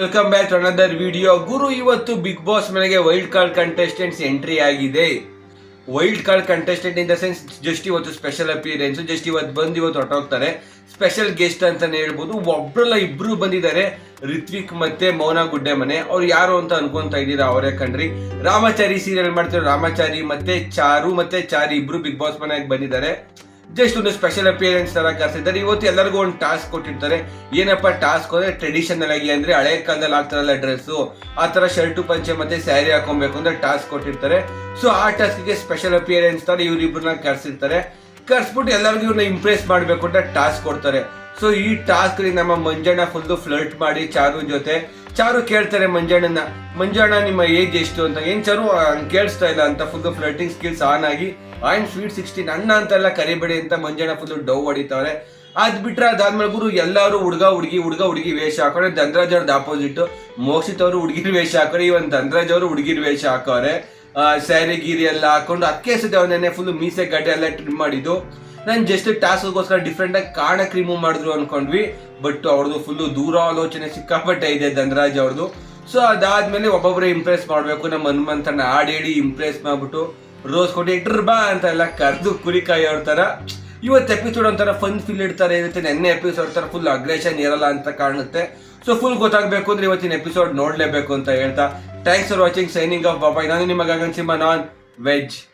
Welcome back to another video ಗುರು, ಇವತ್ತು big boss ಮನೆಗೆ wild card contestants entry ಆಗಿದೆ. Wild card contestant in the sense just ಇವತ್ತು special appearance just ಇವತ್ತು ಬಂದು ಇವತ್ತು ಹೊಟ್ಟೋಗ್ತಾರೆ ಸ್ಪೆಷಲ್ ಗೆಸ್ಟ್ ಅಂತಾನೆ ಹೇಳ್ಬೋದು. ಒಬ್ರಲ್ಲ ಇಬ್ರು ಬಂದಿದ್ದಾರೆ. ರಿತ್ವಿಕ್ ಮತ್ತೆ ಮೌನ ಗುಡ್ಡೆ ಮನೆ. ಅವ್ರು ಯಾರು ಅಂತ ಅನ್ಕೊಂತ ಇದ್ದೀರಾ ಅವರೇ ಕಣ್ರಿ. ರಾಮಾಚಾರಿ ಸೀರಿಯಲ್ ಮಾಡ್ತಿರೋ ರಾಮಾಚಾರಿ ಮತ್ತೆ ಚಾರು ಮತ್ತೆ ಚಾರಿ ಇಬ್ರು ಬಿಗ್ ಬಾಸ್ ಮನೆಗೆ ಬಂದಿದ್ದಾರೆ. ಜಸ್ಟ್ ಒಂದು ಸ್ಪೆಷಲ್ ಅಪಿಯರೆನ್ಸ್ ತರ ಕರ್ಸಿದ್ದಾರೆ ಇವತ್ತು ಎಲ್ಲರಿಗೂ ಒಂದು ಟಾಸ್ಕ್ ಕೊಟ್ಟಿರ್ತಾರೆ. ಏನಪ್ಪ ಟಾಸ್ಕ್ ಅಂದ್ರೆ ಟ್ರೆಡಿಷನಲ್ ಆಗಿ ಅಂದ್ರೆ ಹಳೆ ಕಾಲದಲ್ಲಿ ಆಗ್ತಾರಲ್ಲ ಡ್ರೆಸ್ ಆ ತರ ಶರ್ಟು ಪಂಚೆ ಮತ್ತೆ ಸ್ಯಾರಿ ಹಾಕೊಬೇಕು ಅಂದ್ರೆ ಟಾಸ್ಕ್ ಕೊಟ್ಟಿರ್ತಾರೆ. ಸೊ ಆ ಟಾಸ್ಕ್ಗೆ ಸ್ಪೆಷಲ್ ಅಪಿಯರೆನ್ಸ್ ತರ ಇವ್ರಿಬ್ರನ್ನ ಕರ್ಸಿರ್ತಾರೆ. ಕರ್ಸ್ಬಿಟ್ಟು ಎಲ್ಲರಿಗೂ ಇವ್ರನ್ನ ಇಂಪ್ರೆಸ್ ಮಾಡ್ಬೇಕು ಅಂತ ಟಾಸ್ಕ್ ಕೊಡ್ತಾರೆ. ಸೊ ಈ ಟಾಸ್ಕ್ ನಮ್ಮ ಮಂಜಣ್ಣ ಫುಲ್ ಫ್ಲರ್ಟ್ ಮಾಡಿ ಚಾರು ಜೊತೆ. ಚಾರು ಕೇಳ್ತಾರೆ ಮಂಜಣ್ಣನ ಮಂಜಣ್ಣ, ನಿಮ್ಮ ಏಜ್ ಎಷ್ಟು? ಅಂತ. ಏನ್ ಚಾರು ಕೇಳಿಸ್ತಾ ಇಲ್ಲ ಅಂತ. ಫುಲ್ ಫ್ಲರ್ಟಿಂಗ್ ಸ್ಕಿಲ್ಸ್ ಆನ್ ಆಗಿ ಆಯ್ನ್ ಸ್ವೀಟ್ ಸಿಕ್ಸ್ಟೀನ್ ಅಣ್ಣ ಅಂತೆಲ್ಲ ಕರಿಬೇಡಿ ಅಂತ ಮಂಜಣ್ಣ ಫುಲ್ ಡೌ ಹೊಡಿತಾವ್ರೆ. ಅದ್ ಬಿಟ್ರೆ ಅದಾದ್ಮೇಲೆ ಗುರು ಎಲ್ಲರೂ ಹುಡುಗ ಹುಡುಗಿ ಹುಡುಗ ಹುಡುಗಿ ವೇಷ ಹಾಕೋರೆ, ಧನ್ರಾಜ್ ಅವ್ರದ್ದು ಆಪೋಸಿಟ್ ಮೋಕ್ಷಿತ್ ಅವರು ಹುಡುಗಿರ್ ವೇಷ ಹಾಕೋರೆ ಇವನ್ ಧನ್ರಾಜ್ ಅವರು ಹುಡುಗಿರ್ ವೇಷ ಹಾಕೋರೆ. ಸ್ಯಾರಿ ಗೀರಿ ಎಲ್ಲ ಹಾಕೊಂಡು ಅಕ್ಕೆ ಸುದ್ದಿ ಅವನೇ ಫುಲ್ ಮೀಸೆ ಗಡ್ಡೆ ಎಲ್ಲ ಟ್ರಿಮ್ ಮಾಡಿದ್ದು. ನಾನು ಜಸ್ಟ್ ಟಾಸ್ಕ್ಗೋಸ್ಕರ ಡಿಫ್ರೆಂಟ್ ಆಗಿ ಕಾರಣಕ್ಕೆ ರಿಮೂವ್ ಮಾಡಿದ್ರು ಅನ್ಕೊಂಡ್ವಿ ಬಟ್ ಅವ್ರದ್ದು ಫುಲ್ ದೂರಾಲೋಚನೆ ಸಿಕ್ಕಾಪಟ್ಟೆ ಇದೆ ಧನರಾಜ್ ಅವ್ರದ್ದು ಸೊ ಅದಾದ್ಮೇಲೆ ಒಬ್ಬೊಬ್ಬರೇ ಇಂಪ್ರೆಸ್ ಮಾಡಬೇಕು, ನಮ್ಮ ಹನುಮಂತನ ಆಡಿ ಇಂಪ್ರೆಸ್ ಮಾಡ್ಬಿಟ್ಟು ರೋಸ್ ಇಟ್ರ್ ಬಾ ಅಂತ ಎಲ್ಲ ಕರೆದು ಕುರಿಕಾಯಿ ಅವ್ರ ಥರ ಇವತ್ತು ಎಪಿಸೋಡ್ ಒಂಥರ ಫನ್ ಫೀಲ್ ಇಡ್ತಾರೆ ಇರುತ್ತೆ ನೆನ್ನೆ ಎಪಿಸೋಡ್ ಥರ ಫುಲ್ ಅಗ್ರೆಷನ್ ಇರಲ್ಲ ಅಂತ ಕಾಣುತ್ತೆ. ಸೊ ಫುಲ್ ಗೊತ್ತಾಗಬೇಕು ಅಂದ್ರೆ ಇವತ್ತಿನ ಎಪಿಸೋಡ್ ನೋಡಲೇಬೇಕು ಅಂತ ಹೇಳ್ತಾ. Thanks for watching signing off bye-bye ನಾನು ನಿಮಗೆ ಸಿಂಹ ನಾನ್ ವೆಜ್